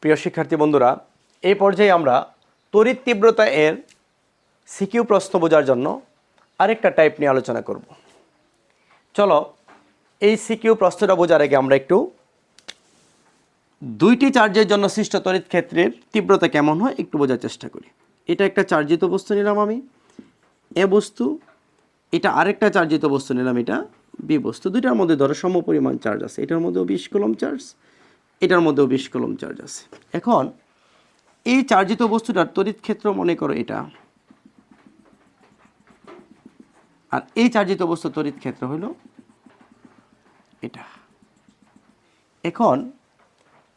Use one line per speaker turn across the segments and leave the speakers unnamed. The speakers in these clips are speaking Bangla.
প্রিয় শিক্ষার্থী বন্ধুরা, এই পর্যায়ে আমরা তড়িৎ তীব্রতা এর সিকিউ প্রশ্ন বোঝার জন্য আরেকটা টাইপ নিয়ে আলোচনা করব। চলো, এই সিকিউ প্রশ্নটা বোঝার আগে আমরা একটু দুইটি চার্জের জন্য সৃষ্ট তড়িৎ ক্ষেত্রের তীব্রতা কেমন হয় একটু বোঝার চেষ্টা করি। এটা একটা চার্জিত বস্তু নিলাম আমি, এ বস্তু, এটা আরেকটা চার্জিত বস্তু নিলাম এটা, বি বস্তু। দুইটার মধ্যে ধরো সম পরিমাণ চার্জ আছে, এটার মধ্যেও বিশ কলম চার্জ এটার মধ্যেও বিশ কলম চার্জ আছে। এখন, এই চার্জিত বস্তুটার তড়িৎ ক্ষেত্র মনে করো এটা। আর এই চার্জিত বস্তু তড়িৎ ক্ষেত্র হলো এটা। এখন,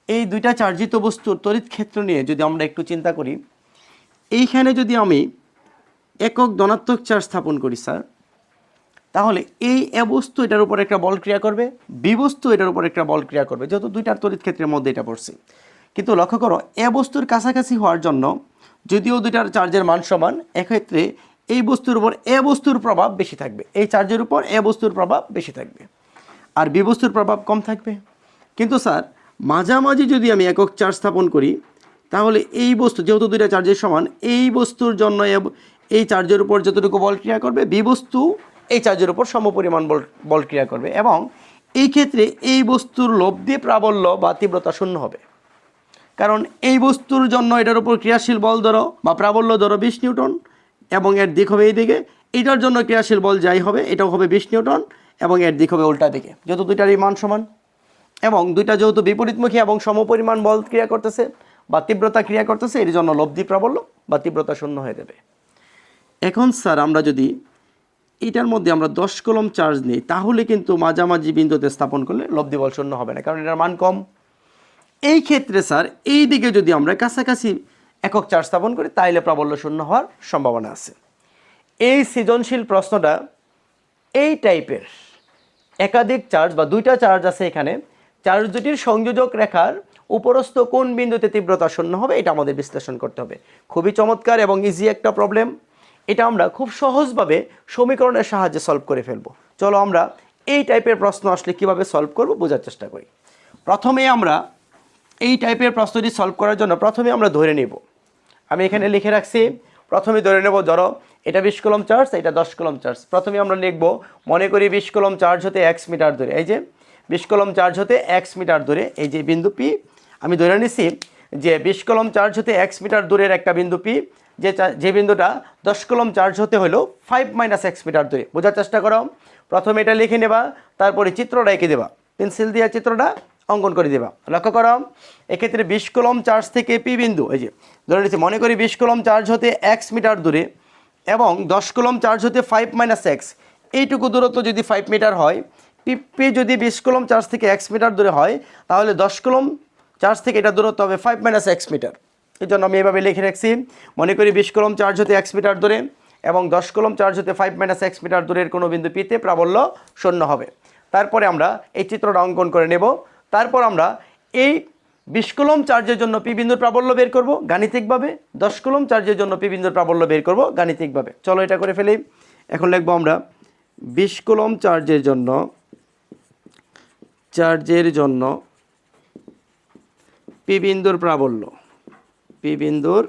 এই দুইটা চার্জিত বস্তুর তড়িৎ ক্ষেত্র নিয়ে যদি আমরা একটু চিন্তা করি, এইখানে যদি আমি একক ধনাত্মক চার্জ স্থাপন করি স্যার তাহলে এই এ এটার উপর একটা বল ক্রিয়া করবে বি বস্তু এটার উপর একটা বল ক্রিয়া করবে, যেহেতু দুইটার তড়িৎ ক্ষেত্রের মধ্যে এটা পড়ছে। কিন্তু লক্ষ্য করো এ বস্তুর কাছাকাছি হওয়ার জন্য যদিও দুইটার চার্জের মান সমান, এক্ষেত্রে এই বস্তুর উপর এ বস্তুর প্রভাব বেশি থাকবে। এই চার্জের উপর এ বস্তুর প্রভাব বেশি থাকবে। আর বি বস্তুর প্রভাব কম থাকবে। কিন্তু স্যার, মাঝামাঝি যদি আমি একক চার্জ স্থাপন করি, তাহলে এই বস্তু, যেহেতু দুইটা চার্জের সমান, এই বস্তুর জন্য এই চার্জের উপর যতটুকু বল ক্রিয়া করবে বি বস্তু এই চার্জের উপর সমপরিমাণ বল বল ক্রিয়া করবে এবং এই ক্ষেত্রে এই বস্তুর লব্ধি প্রাবল্য বা তীব্রতা শূন্য হবে। কারণ এই বস্তুর জন্য এটার উপর ক্রিয়াশীল বল ধরো বা প্রাবল্য ধরো বিশ নিউটন এবং এর দিক হবে এই দিকে। এটার জন্য ক্রিয়াশীল বল যাই হবে, এটাও হবে বিশ নিউটন এবং এর দিক হবে উল্টা দিকে। যেহেতু দুইটারই মান সমান এবং দুইটা যেহেতু বিপরীতমুখী এবং সমপরিমাণ বল ক্রিয়া করতেছে বা তীব্রতা ক্রিয়া করতেছে, এর জন্য লব্ধি প্রাবল্য বা তীব্রতা শূন্য হয়ে যাবে। এখন স্যার আমরা যদি এটার মধ্যে আমরা দশ কলম চার্জ নিই, তাহলে কিন্তু মাঝামাঝি বিন্দুতে স্থাপন করলে লব্ধি বল শূন্য হবে না, কারণ এটার মান কম। এই ক্ষেত্রে স্যার এই দিকে যদি আমরা কাছাকাছি একক চার্জ স্থাপন করি, তাইলে প্রাবল্য শূন্য হওয়ার সম্ভাবনা আছে। এই সৃজনশীল প্রশ্নটা এই টাইপের একাধিক চার্জ বা দুইটা চার্জ আছে এখানে। চার্জ দুটির সংযোজক রেখার উপরস্থ কোন বিন্দুতে তীব্রতা শূন্য হবে, এটা আমাদের বিশ্লেষণ করতে হবে। খুবই চমৎকার এবং ইজি একটা প্রবলেম এটা আমরা খুব সহজভাবে সমীকরণের সাহায্যে সলভ করে ফেলব। চলো আমরা এই টাইপের প্রশ্ন আসলে কীভাবে সলভ করব বোঝার চেষ্টা করি। প্রথমে আমরা এই টাইপের প্রশ্নটি সলভ করার জন্য প্রথমে আমরা ধরে নেব। আমি এখানে লিখে রাখছি, প্রথমে ধরে নেব, ধরো এটা বিশ কলম চার্জ এটা দশ কলম চার্জ প্রথমে আমরা লিখব, মনে করি বিশ কলম চার্জ হতে এক্স মিটার দূরে। এই যে বিশ কলম চার্জ হতে এক্স মিটার দূরে, এই যে বিন্দু পি আমি ধরে নিছি যে বিশ কলম চার্জ হতে এক্স মিটার দূরের একটা বিন্দু পি যে যে বিন্দুটা দশ কলম চার্জ হতে হলো ফাইভ মাইনাস এক্স মিটার দূরে। বোঝার চেষ্টা করো। প্রথমে এটা লিখে নেবা, তারপরে চিত্রটা এঁকে দেবা। পেন্সিল দিয়ে চিত্রটা অঙ্কন করে দেবা। লক্ষ্য করো, এক্ষেত্রে বিশ কলম চার্জ থেকে পি বিন্দু, এই যে, ধরে নিচ্ছি, মনে করি বিশ কলম চার্জ হতে এক্স মিটার দূরে এবং দশ কলম চার্জ হতে ফাইভ মাইনাস এক্স এইটুকু দূরত্ব যদি ফাইভ মিটার হয় পি যদি বিশ কলম চার্জ থেকে এক্স মিটার দূরে হয়, তাহলে দশ কলম চার্জ থেকে এটা দূরত্ব হবে ফাইভ মাইনাস এক্স মিটার এই জন্য আমি এভাবে লিখে রাখছি। মনে করি বিশ কলম চার্জ হতে এক্স মিটার দূরে এবং দশ কলম চার্জ হতে ফাইভ মাইনাস এক্স মিটার দূরের কোনো বিন্দু পিতে প্রাবল্য শূন্য হবে। তারপরে আমরা এই চিত্রটা অঙ্কন করে নেব। তারপর আমরা এই বিশ কলম চার্জের জন্য পি বিন্দুর প্রাবল্য বের করব গাণিতিকভাবে। দশ কলম চার্জের জন্য পি বিন্দুর প্রাবল্য বের করব গাণিতিকভাবে। চলো এটা করে ফেলি। এখন লিখব আমরা বিশ কলম চার্জের জন্য চার্জের জন্য পি বিন্দুর প্রাবল্য। পি বিন্দুর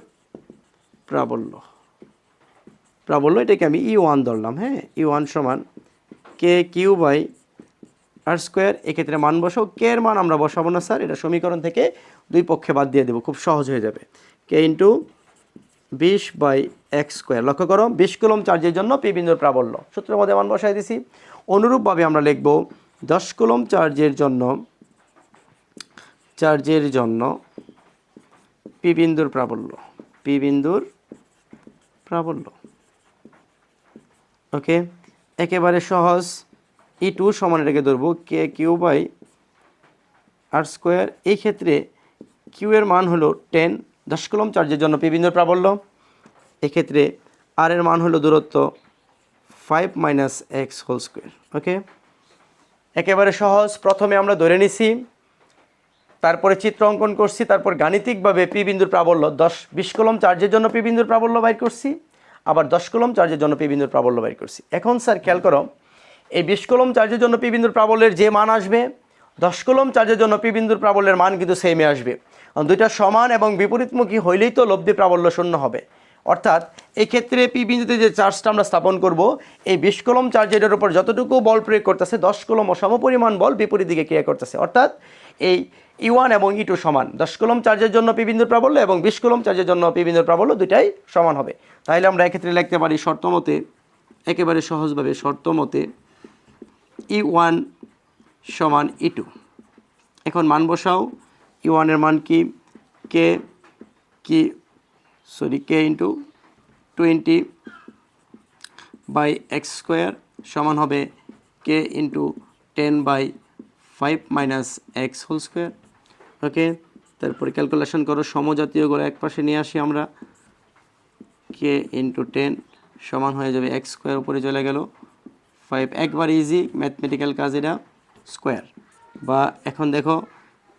প্রাবল্য। প্রাবল্য এটাকে আমি ই ওয়ান ধরলাম হ্যাঁ? ই ওয়ান সমান K Q by r square এক্ষেত্রে মান বসাও। কে এর মান আমরা বসাবো না, স্যার। এটা সমীকরণ থেকে দুই পক্ষে বাদ দিয়ে দেবো, খুব সহজ হয়ে যাবে। কে ইন্টু বিশ বাই এক্স স্কোয়ার লক্ষ্য করো, বিশ কলম চার্জের জন্য পি বিন্দুর প্রাবল্য। সূত্রের মধ্যে মান বসাই দিছি। অনুরূপভাবে আমরা লিখব, দশ কলম চার্জের জন্য চার্জের জন্য পি বিন্দুর প্রাবল্য। পি বিন্দুর প্রাবল্য। ওকে? একেবারে সহজ। ই টু সমান রেখে ধরবো K Q by r square. এই ক্ষেত্রে কিউ এর মান হলো টেন দশ কলম চার্জের জন্য পি বিন্দুর প্রাবল্য। এক্ষেত্রে আর এর মান হলো দূরত্ব five minus x whole square okay? একেবারে সহজ। প্রথমে আমরা ধরে নিছি তারপরে চিত্র অঙ্কন করছি, তারপর গাণিতিকভাবে পি বিন্দুর প্রাবল্য দশ, বিশ কলম চার্জের জন্য পি বিন্দুর প্রাবল্য বাইর করছি, আবার দশ কলম চার্জের জন্য পি বিন্দুর প্রাবল্য বাইর করছি। এখন স্যার খেয়াল করো, এই বিশ কলম চার্জের জন্য পি বিন্দুর প্রাবল্যের যে মান আসবে, দশ কলম চার্জের জন্য পি বিন্দুর প্রাবল্যের মান কিন্তু সেমে আসবে। দুইটা সমান এবং বিপরীতমুখী হইলেই তো লব্ধি প্রাবল্য শূন্য হবে। অর্থাৎ এক্ষেত্রে ক্ষেত্রে পি বিন্দুতে যে চার্জটা আমরা স্থাপন করব, এই বিশ কলম চার্জের উপর যতটুকু বল প্রয়োগ করতেছে, দশ কলম ও সমপরিমাণ বল বিপরীত দিকে ক্রিয়া করতেছে। অর্থাৎ এই ই ওয়ান এবং ই টু সমান। দশ কলম চার্জের জন্য পি বিন্দুর প্রাবল্য এবং বিশ কলম চার্জের জন্য পি বিন্দুর প্রাবল্য দুটাই সমান হবে। তাহলে আমরা এক্ষেত্রে লিখতে পারি শর্তমতে একেবারে সহজভাবে শর্তমতে ই ওয়ান সমান ই টু এখন মান বসাও। ই ওয়ানের মান কি? কে কি sorry K into twenty by x square সমান হবে K into ten by five minus x whole square okay তারপরে ক্যালকুলেশন করো, সমজাতীয় করে এক পাশে নিয়ে আসি আমরা। কে ইন্টু টেন সমান হয়ে যাবে এক্স স্কোয়ার উপরে চলে গেল। ফাইভ একবার ইজি ম্যাথমেটিক্যাল কাজ এটা স্কোয়ার বা এখন দেখো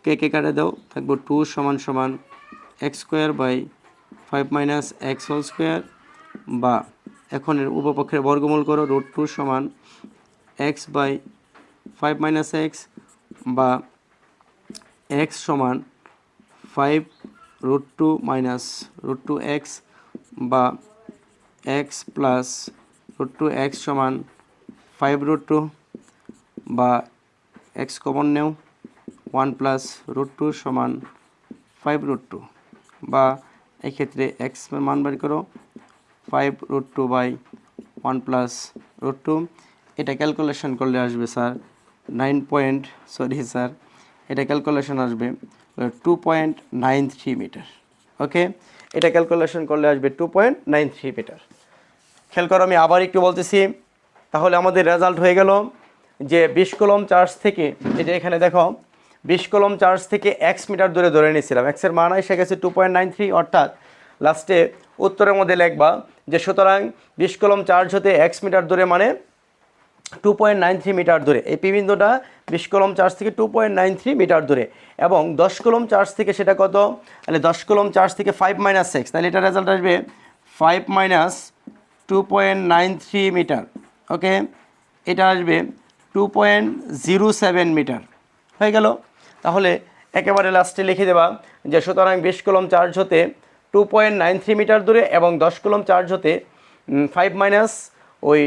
কে কে কাটে দাও, থাকব টু সমান সমান x square by five minus x whole square বা এখন এর উপপক্ষের বর্গমূল করো রুট টু সমান x by five minus x বা এক্স সমান five root two minus root two x বা x plus root two x সমান ফাইভ রুট টু বা এক্স কমন নেও ওয়ান প্লাস রুট টু সমান ফাইভ রুট টু বা এক্ষেত্রে এক্স মান বের করো five root two by one plus root two এটা ক্যালকুলেশন করলে আসবে sir nine point sorry sir এটা ক্যালকুলেশন আসবে two point nine three metre okay এটা ক্যালকুলেশন করলে আসবে two point nine three metre খেয়াল করো, আমি আবার একটু বলতেছি, তাহলে আমাদের রেজাল্ট হয়ে গেল যে বিশ কলম চার্জ থেকে যে এখানে দেখো বিশ কলম চার্জ থেকে এক্স মিটার দূরে ধরে নিয়েছিলাম। এক্সের মান এসে গেছে টু পয়েন্ট নাইন থ্রি অর্থাৎ লাস্টে উত্তরের মধ্যে লেখবা যে সুতরাং বিশ কলম চার্জ হতে এক্স মিটার দূরে মানে two point nine three metre দূরে। এই পি বিন্দুটা বিশ কলম চার্জ থেকে two point nine three metre দূরে। এবং দশ কলম চার্জ থেকে সেটা কত? তাহলে দশ কলম চার্জ থেকে ফাইভ মাইনাস সিক্স তাহলে এটা রেজাল্ট আসবে five minus two point nine three metre okay এটা আসবে two point zero seven metre হয়ে গেল। তাহলে একেবারে লাস্টে লিখে দেবা যে সুতরাং বিশ কলম চার্জ হতে two point nine three metre দূরে এবং দশ কলম চার্জ হতে ফাইভ মাইনাস ওই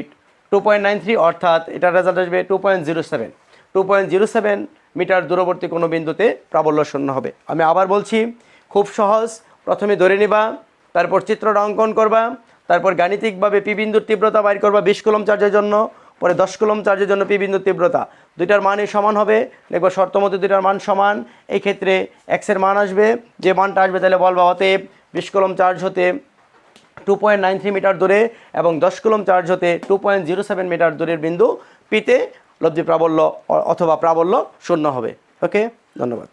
টু পয়েন্ট নাইন থ্রি অর্থাৎ এটার রেজাল্ট আসবে two point zero seven two point zero seven metre দূরবর্তী কোনো বিন্দুতে প্রাবল্য শূন্য হবে। আমি আবার বলছি, খুব সহজ। প্রথমে ধরে নিবা, তারপর চিত্রটা অঙ্কন করবা, তারপর গাণিতিকভাবে পি বিন্দুর তীব্রতা বাইর করবা বিশ কলম চার্জের জন্য, পরে দশ কলম চার্জের জন্য পি বিন্দুর তীব্রতা। দুইটার মানই সমান হবে। দেখব শর্ত মধ্যে দুইটার মান সমান। এই ক্ষেত্রে এক্সের মান আসবে। যে মানটা আসবে তাহলে বলবা হতে বিশ কলম চার্জ হতে two point nine three metre দূরে এবং দশ কলম চার্জ হতে two point zero seven metre দূরের বিন্দু পিতে লব্ধি প্রাবল্য অথবা প্রাবল্য শূন্য হবে। ওকে ধন্যবাদ।